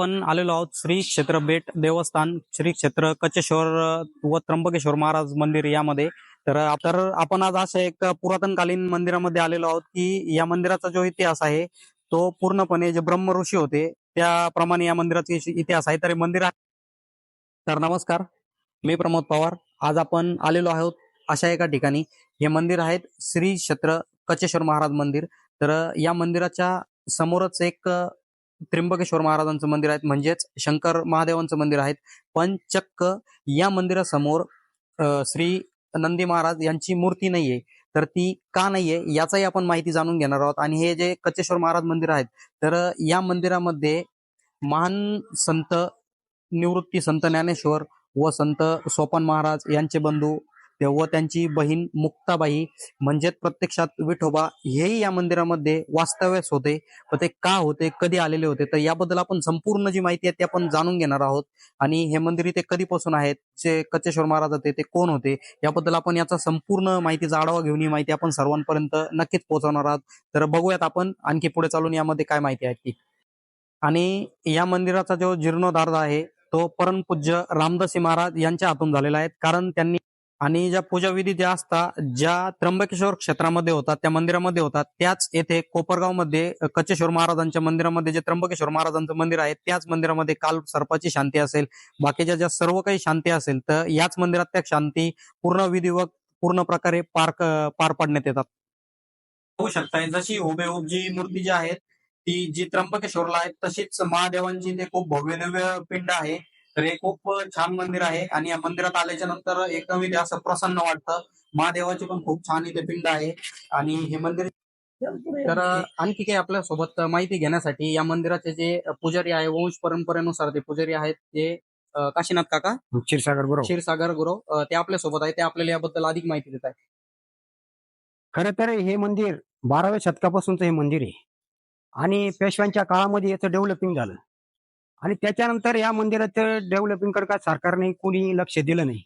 आपण आलेलो आहोत श्री क्षेत्र बेट देवस्थान श्री क्षेत्र कचेश्वर व त्र्यंबकेश्वर महाराज मंदिर यामध्ये. तर तर आपण आज अशा एक पुरातनकालीन मंदिरामध्ये आलेलो आहोत की या मंदिराचा जो इतिहास आहे तो पूर्णपणे जे ब्रह्म ऋषी होते त्याप्रमाणे या मंदिराचा इतिहास आहे. तर हे मंदिर आहे. तर नमस्कार. मी प्रमोद पवार. आज आपण आलेलो आहोत अशा एका ठिकाणी. हे मंदिर आहेत श्री क्षेत्र कचेश्वर महाराज मंदिर. तर या मंदिराच्या समोरच एक त्र्यंबकेश्वर महाराजांचं मंदिर आहे म्हणजेच शंकर महादेवांचं मंदिर आहे पण चक्क या मंदिरासमोर श्री नंदी महाराज यांची मूर्ती नाहीये. तर ती का नाहीये याचाही आपण माहिती जाणून घेणार आहोत. आणि हे जे कचेश्वर महाराज मंदिर आहेत तर या मंदिरामध्ये महान संत निवृत्ती संत ज्ञानेश्वर व संत सोपान महाराज यांचे बंधू तेव्हा त्यांची बहीण मुक्ताबाई म्हणजेच प्रत्यक्षात विठोबा हेही या मंदिरामध्ये वास्तव्यास होते. व ते का होते कधी आलेले होते तर याबद्दल आपण संपूर्ण जी माहिती आहे ती आपण जाणून घेणार आहोत. आणि हे मंदिर इथे कधीपासून आहेत जे कचेश्वर महाराज होते ते कोण होते याबद्दल आपण याचा संपूर्ण माहितीचा आढावा घेऊन ही माहिती आपण सर्वांपर्यंत नक्कीच पोहोचवणार आहोत. तर बघूयात आपण आणखी पुढे चालून यामध्ये काय माहिती आहे ती. आणि या मंदिराचा जो जीर्णोद्धार आहे तो परमपूज्य रामदासी महाराज यांच्या हातून झालेला आहे. कारण त्यांनी आणि ज्या पूजा विधी ज्या असतात ज्या त्र्यंबकेश्वर क्षेत्रामध्ये होतात त्या मंदिरामध्ये होतात त्याच येथे कोपरगावमध्ये मध्ये कचेश्वर महाराजांच्या मंदिरामध्ये जे त्र्यंबकेश्वर महाराजांचं मंदिर आहे त्याच मंदिरामध्ये काल सर्पाची शांती असेल बाकीच्या ज्या सर्व काही शांती असेल तर याच मंदिरात त्या शांती पूर्ण विधिवत पूर्ण प्रकारे पार पार पाडण्यात येतात. होऊ शकताय जशी हुबेहूब जी मूर्ती जी आहे ती जी त्र्यंबकेश्वरला आहे तशीच महादेवांची ते खूप भव्य दिव्य पिंड आहे. तर हे खूप छान मंदिर आहे. आणि या मंदिरात आल्याच्यानंतर एकदम इथे असं प्रसन्न वाटतं. महादेवाची पण खूप छान इथे पिंड आहे. आणि हे मंदिर तर आणखी काही आपल्यासोबत माहिती घेण्यासाठी या मंदिराचे जे पुजारी आहे वंश परंपरेनुसार ते पुजारी आहेत ते काशीनाथ काका? क्षीरसागर बरोबर क्षीरसागर गुरव. अ, ते आपल्यासोबत आहे. ते आपल्याला याबद्दल अधिक माहिती देत आहे खरं तर हे मंदिर बाराव्या शतकापासूनचं हे मंदिर आहे. आणि पेशव्यांच्या काळामध्ये याचं डेव्हलपिंग झालं. आणि त्याच्यानंतर या मंदिराचं डेव्हलपिंगकडे काय सरकारने कोणी लक्ष दिलं नाही.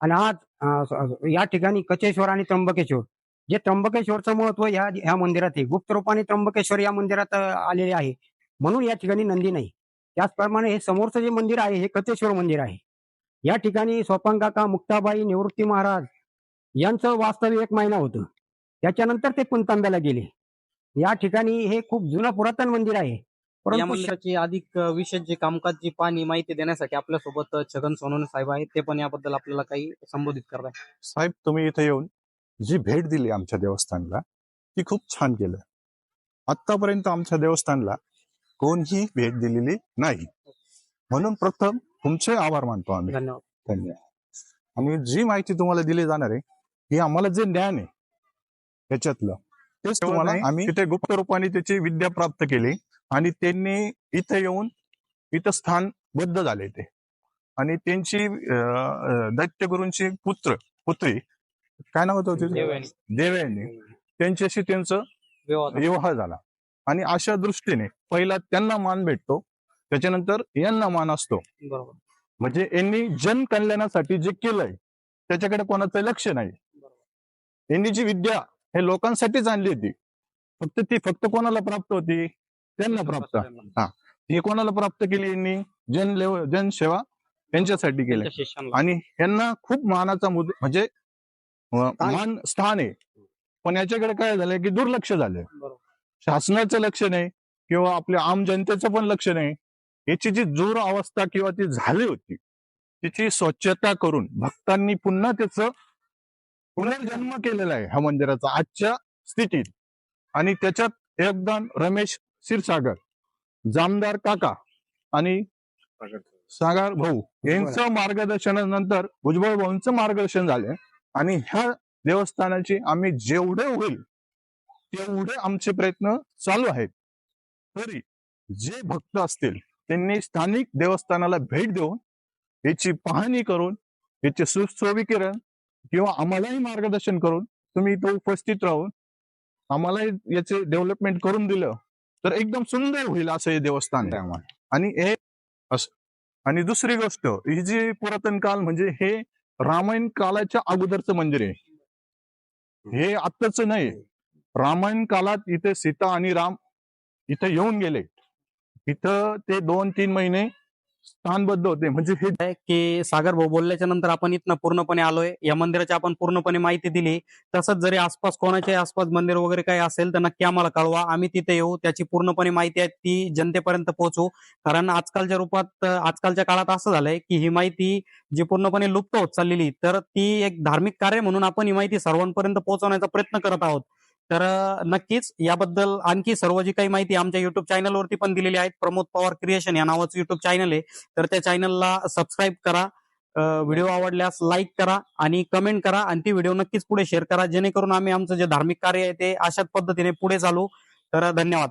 आणि आज या ठिकाणी कचेश्वर आणि त्र्यंबकेश्वर जे त्र्यंबकेश्वरचं महत्त्व या ह्या मंदिरात आहे. गुप्त रूपाने त्र्यंबकेश्वर या मंदिरात आलेले आहे. म्हणून या ठिकाणी नंदी नाही. त्याचप्रमाणे हे समोरचं जे मंदिर आहे हे कचेश्वर मंदिर आहे. या ठिकाणी सोपान काका मुक्ताबाई निवृत्ती महाराज यांचं वास्तव्य एक महिना होतं. त्याच्यानंतर ते पुणतांब्याला गेले. या ठिकाणी हे खूप जुनं पुरातन मंदिर आहे. या परंतु मंदिराची अधिक विशेष जे कामकाज जी पाहणी माहिती देण्यासाठी आपल्यासोबत छगन सोनवणे साहेब आहेत ते पण याबद्दल आपल्याला काही संबोधित करताय. साहेब तुम्ही इथे येऊन जी भेट दिली आमच्या देवस्थानला ती खूप छान केलं. आतापर्यंत आमच्या देवस्थानला कोणही भेट दिलेली नाही. म्हणून प्रथम तुमचे आभार मानतो आम्ही. धन्यवाद. धन्यवाद. आणि जी माहिती तुम्हाला दिली जाणार आहे ही आम्हाला जे ज्ञान आहे त्याच्यातलं तेच तुम्हाला आम्ही तिथे गुप्त रूपाने त्याची विद्या प्राप्त केली. आणि त्यांनी इथे येऊन इथं स्थान बद्ध झाले ते. आणि त्यांची दैत्यगुरूंची पुत्र पुत्री काय नाव होतं? देवयानी. त्यांच्याशी त्यांचं विवाह झाला. आणि अशा दृष्टीने पहिला त्यांना मान भेटतो त्याच्यानंतर यांना मान असतो. म्हणजे यांनी जनकल्याणासाठी जे केलंय त्याच्याकडे कोणाचं लक्ष नाही. यांनी जी विद्या हे लोकांसाठीच आणली होती फक्त ती फक्त कोणाला प्राप्त होती? त्यांना प्राप्त. ही. कोणाला प्राप्त केली यांनी? जन जनसेवा यांच्यासाठी केली. आणि यांना खूप मानाचा मुद्दा म्हणजे मान स्थान आहे. पण याच्याकडे काय झालंय की दुर्लक्ष झालंय. शासनाचं लक्ष नाही किंवा आपल्या आम जनतेचं पण लक्ष नाही. याची जी जोर अवस्था किंवा ती झाली होती तिची स्वच्छता करून भक्तांनी पुन्हा त्याचं पुनर्जन्म केलेला आहे ह्या मंदिराचा आजच्या स्थितीत. आणि त्याच्यात एकदम रमेश क्षीरसागर जामदार काका आणि सागर भाऊ यांचं मार्गदर्शनानंतर भुजबळ भाऊंचं मार्गदर्शन झालंय. आणि ह्या देवस्थानाची आम्ही जेवढे होईल तेवढे आमचे प्रयत्न चालू आहेत. तरी जे भक्त असतील त्यांनी स्थानिक देवस्थानाला भेट देऊन याची पाहणी करून याचे सुशोभीकरण किंवा आम्हालाही मार्गदर्शन करून तुम्ही इथं उपस्थित राहून आम्हालाही याचे डेव्हलपमेंट करून दिलं. तर एकदम सुंदर होईल असं हे देवस्थान आहे. आम्हाला आणि हे असं आणि दुसरी गोष्ट ही जी पुरातन काल म्हणजे हे रामायण कालाच्या अगोदरचं मंदिर आहे. हे आत्ताच नाही. रामायण काळात इथे सीता आणि राम इथे येऊन गेले. तिथं ते दोन तीन महिने स्थानबद्ध होते. म्हणजे हे की सागर भाऊ बोलल्याच्या नंतर आपण इथनं पूर्णपणे आलोय. या मंदिराची आपण पूर्णपणे माहिती दिली. तसंच जरी आसपास कोणाच्या आसपास मंदिर वगैरे काही असेल तर नक्की आम्हाला कळवा. आम्ही तिथे येऊ त्याची पूर्णपणे माहिती आहे ती जनतेपर्यंत पोहोचवू कारण आजकालच्या रूपात आजकालच्या काळात असं झालंय की ही माहिती जी पूर्णपणे लुप्त होत चाललेली तर ती एक धार्मिक कार्य म्हणून आपण ही माहिती सर्वांपर्यंत पोहोचवण्याचा प्रयत्न करत आहोत. तर नक्कीच याबद्दल आणखी सर्व जी काही माहिती आमच्या युट्यूब चॅनलवरती पण दिलेली आहे. प्रमोद पवार क्रिएशन या नावाचं युट्यूब चॅनल आहे. तर त्या चॅनलला सबस्क्राईब करा. व्हिडिओ आवडल्यास लाईक करा आणि कमेंट करा आणि ती व्हिडिओ नक्कीच पुढे शेअर करा. जेणेकरून आम्ही आमचं जे धार्मिक कार्य आहे ते अशाच पद्धतीने पुढे चालू. तर धन्यवाद.